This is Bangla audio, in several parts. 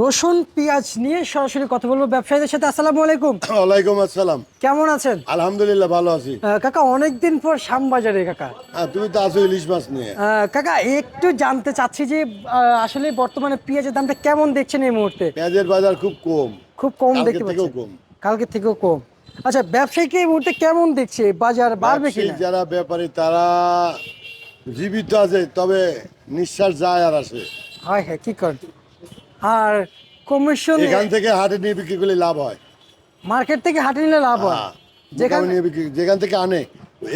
রসুন পেঁয়াজ নিয়ে সরাসরি কথা বলব ব্যবসায়ীদের সাথে। আসসালামু আলাইকুম। ওয়ালাইকুম আসসালাম। কেমন আছেন? আলহামদুলিল্লাহ ভালো আছি। কাকা অনেকদিন পর শ্যামবাজারে কাকা। হ্যাঁ তুমি তো আছো ইলিশ মাছ নিয়ে। কাকা একটু জানতে চাচ্ছি যে আসলে বর্তমানে পেঁয়াজের দামটা কেমন দেখছেন এই মুহূর্তে? পেঁয়াজের বাজার খুব কম। খুব কম দেখতে কম। কালকে থেকেও কম। আচ্ছা ব্যবসায়ীকে এই মুহূর্তে কেমন দেখছে? বাজার বাড়বে কিনা? যারা ব্যাপারী তারা জীবিত আছে তবে নিঃশ্বাস যায় আর আসে। হয় হ্যাঁ কি করেন? আর কমিশন এখান থেকে হাটে নিয়ে বিক্রি করলে লাভ হয়। মার্কেট থেকে হাটে নিলে লাভ হয়। হ্যাঁ, যেখানে নিয়ে বিক্রি যেখান থেকে আনে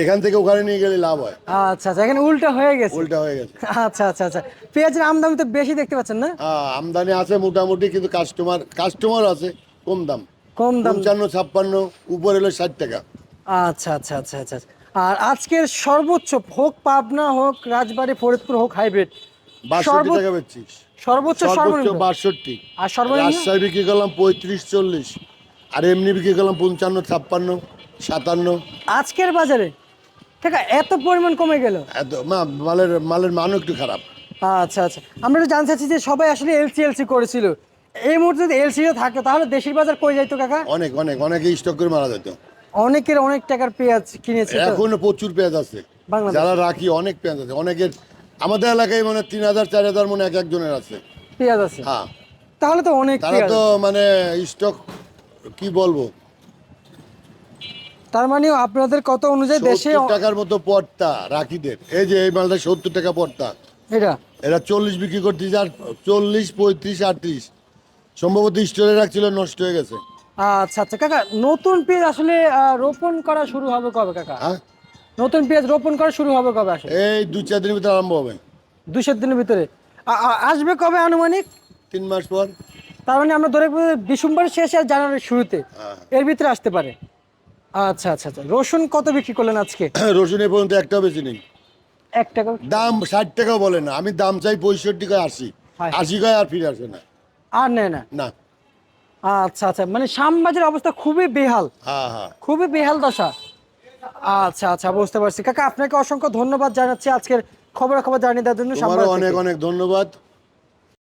এখান থেকে ওখানে নিয়ে গেলে লাভ হয়। আচ্ছা আচ্ছা এখানে উল্টা হয়ে গেছে। উল্টা হয়ে গেছে। আচ্ছা আচ্ছা আচ্ছা পেঁয়াজের আমদানি তো বেশি দেখতে পাচ্ছেন না? হ্যাঁ আমদানি আছে মোটামুটি কিন্তু কাস্টমার কাস্টমার আছে কম দাম। কম দাম। পঞ্চান্ন ছাপ্পান্ন উপরে হলো ষাট টাকা। আচ্ছা আচ্ছা আচ্ছা আচ্ছা আর আজকের সর্বোচ্চ হোক পাবনা হোক রাজবাড়ী ফরিদপুর হোক হাইব্রিড বাষট্টি সর্বোচ্চ টাকা বেচছিস। সর্বোচ্চ সর্বোচ্চ সর্বনিম্ন। বাষট্টি। আর সর্বনিম্ন? রাজশাহী বিক্রি করলাম পঁয়ত্রিশ চল্লিশ। আর এমনি বিক্রি করলাম আজকের বাজারে? এত পরিমাণ কমে গেল। এত মালের মালের মানও একটু খারাপ। আচ্ছা আচ্ছা। আমরা তো জানতে চাচ্ছি যে সবাই আসলে এলসি এলসি করেছিল। এই মুহূর্তে যদি এলসিও থাকতো তাহলে দেশের বাজার কই যাইতো কাকা? অনেক অনেক অনেকে স্টক করে মারা যেত। অনেকের অনেক টাকার পেঁয়াজ কিনেছে এখনও প্রচুর পেঁয়াজ আছে। যারা রাখি অনেক পেঁয়াজ আছে। অনেকের আমাদের এলাকায় মানে তিন হাজার চার হাজার মনে এক একজনের আছে। পেঁয়াজ আছে? হ্যাঁ। তাহলে তো অনেক তারা পেঁয়াজ। তো মানে স্টক কি বলব? তার মানে আপনাদের কত অনুযায়ী দেশে টাকার মতো পট্টা রাখিদের। এই যে এই মালটা সত্তর টাকা পট্টা এটা? এরা চল্লিশ বিক্রি করতেছে আর চল্লিশ পঁয়ত্রিশ আটত্রিশ। সম্ভবত স্টোরে রাখছিল নষ্ট হয়ে গেছে। আচ্ছা আচ্ছা কাকা নতুন পেঁয়াজ আসলে আহ, রোপণ করা শুরু হবে কবে কাকা? হ্যাঁ? নতুন পেঁয়াজ রোপণ করা শুরু হবে কবে আসলে? এই দু চার দিনের ভিতরে আরম্ভ হবে। দু চার দিনের ভিতরে। আসবে কবে আনুমানিক? তিন মাস পর। তার মানে আমরা ধরে ডিসেম্বর শেষে আর জানুয়ারির শুরুতে। হ্যাঁ। এর ভিতরে আসতে পারে। আচ্ছা আচ্ছা আচ্ছা। রসুন কত বিক্রি করলেন আজকে? রসুন এ পর্যন্ত একটাও বেশি নেই। এক টাকা দাম ষাট টাকাও বলে না। আমি দাম চাই পঁয়ষট্টি কয় আশি। আশি কয় আর ফিরে আসে না। আর নেয় না? না। আচ্ছা আচ্ছা। মানে শ্যামবাজারের অবস্থা খুবই বেহাল। হ্যাঁ হ্যাঁ। খুবই বেহাল দশা। আচ্ছা আচ্ছা বুঝতে পারছি। কাকা আপনাকে অসংখ্য ধন্যবাদ জানাচ্ছি আজকের খবর খবর জানিয়ে দেওয়ার জন্য অনেক অনেক ধন্যবাদ।